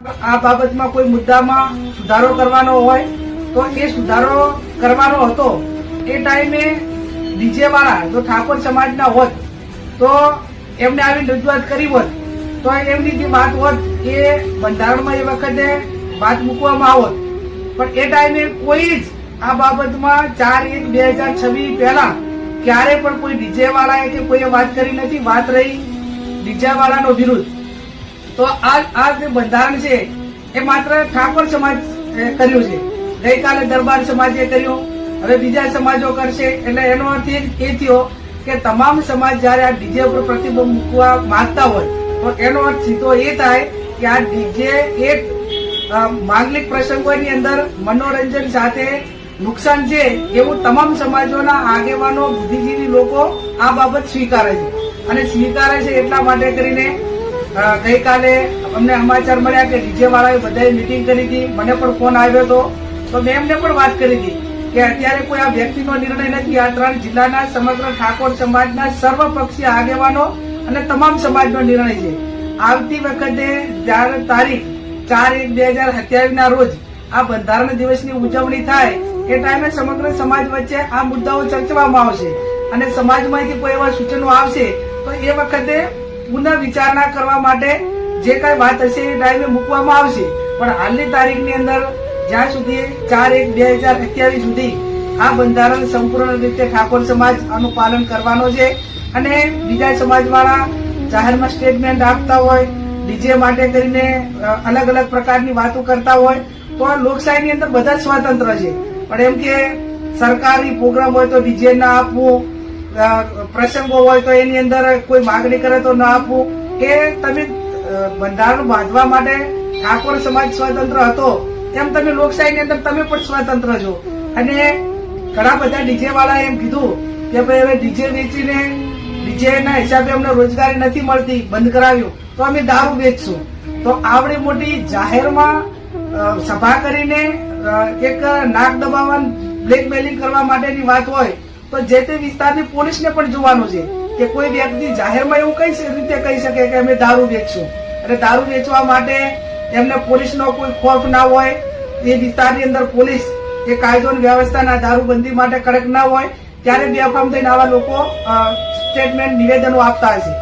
આ બાબતમાં કોઈ મુદ્દામાં સુધારો કરવાનો હોય તો એ સુધારો કરવાનો હતો. એ ટાઈમે ડીજે વાળા જો ઠાકોર સમાજના હોત, તો એમને આવી રજૂઆત કરી હોત, તો એમની જે વાત હોત એ બંધારણમાં એ વખતે વાત મૂકવામાં આવત. પણ એ ટાઈમે કોઈ જ આ બાબતમાં ચાર એક બે હજાર છવ્વીસ પહેલા ક્યારે પણ કોઈ ડીજે વાળાએ કે કોઈએ વાત કરી નથી, વાત રહી ડીજે વાળાનો વિરુદ્ધ. તો આ આ જે બંધારણ છે, એ માત્ર ઠાકોર સમાજ કર્યું છે. ગઈકાલે દરબાર સમાજે કર્યું. હવે બીજા સમાજો કરશે. એટલે એનો અર્થ એ થયો કે તમામ સમાજ જયારે આ ડીજે ઉપર પ્રતિબંધ મૂકવા માંગતા હોય, તો એનો અર્થ સીધો એ થાય કે આ ડીજે એક માંગલિક પ્રસંગોની અંદર મનોરંજન સાથે નુકસાન છે એવું તમામ સમાજોના આગેવાનો, બુદ્ધિજીવી લોકો આ બાબત સ્વીકારે છે. અને સ્વીકારે છે એટલા માટે કરીને ગઈકાલે અમને સમાચાર મળ્યા કે ડીજે વાળાએ બધાએ મિટિંગ કરી હતી. મને પણ ફોન આવ્યો હતો. તો મેં એમને પણ વાત કરી હતી કે અત્યારે કોઈ આ વ્યક્તિનો નિર્ણય નથી. આ ત્રણ જિલ્લાના સમગ્ર ઠાકોર સમાજના સર્વપક્ષીય આગેવાનો અને તમામ સમાજનો નિર્ણય છે. આવતી વખતે જ્યારે તારીખ ચાર એક બે હજાર સત્યાવીસ ના રોજ આ બંધારણ દિવસની ઉજવણી થાય એ ટાઈમે સમગ્ર સમાજ વચ્ચે આ મુદ્દાઓ ચર્ચવામાં આવશે. અને સમાજમાંથી કોઈ એવા સૂચનો આવશે તો એ વખતે પુનઃ વિચારણા કરવા માટે જે કઈ વાત હશે એ ટાઈમે મૂકવામાં આવશે. પણ હાલની તારીખની અંદર જ્યાં સુધી ચાર એક બે હજાર અત્યાવીસ સુધી આ બંધારણ સંપૂર્ણ રીતે ઠાકોર સમાજ આનું પાલન કરવાનો છે અને બીજા સમાજવાળા જાહેરમાં સ્ટેટમેન્ટ આપતા હોય ડીજે માટે કરીને અલગ અલગ પ્રકારની વાતો કરતા હોય, તો લોકશાહીની અંદર બધા જ સ્વતંત્ર છે. પણ એમ કે સરકારી પ્રોગ્રામ હોય તો ડીજે ના આપવું પ્રસંગો હોય તો એની અંદર કોઈ માગણી કરે તો ના આપવું. કે તમે બંધારણ બાંધવા માટે ઠાકોર સમાજ સ્વતંત્ર હતો, તેમ તમે લોકશાહીની અંદર તમે પણ સ્વતંત્ર છો. અને ઘણા બધા ડીજે વાળા એમ કીધું કે ભાઈ હવે ડીજે વેચીને ડીજે ના હિસાબે અમને રોજગારી નથી મળતી, બંધ કરાવ્યું. તો અમે દારૂ વેચશું. તો આવડી મોટી જાહેરમાં સભા કરીને એક નાક દબાવવા બ્લેકમેલિંગ કરવા માટેની વાત હોય તો જે તે વિસ્તારની પોલીસને પણ જોવાનું છે કે કોઈ વ્યક્તિ જાહેરમાં એવું કઈ રીતે કહી શકે કે અમે દારૂ વેચશું. અને દારૂ વેચવા માટે એમને પોલીસનો કોઈ ખોફ ના હોય, એ વિસ્તારની અંદર પોલીસ એ કાયદો વ્યવસ્થાના દારૂબંધી માટે કડક ના હોય, ત્યારે બેફામ થઈને આવા લોકો સ્ટેટમેન્ટ નિવેદનો આપતા હશે.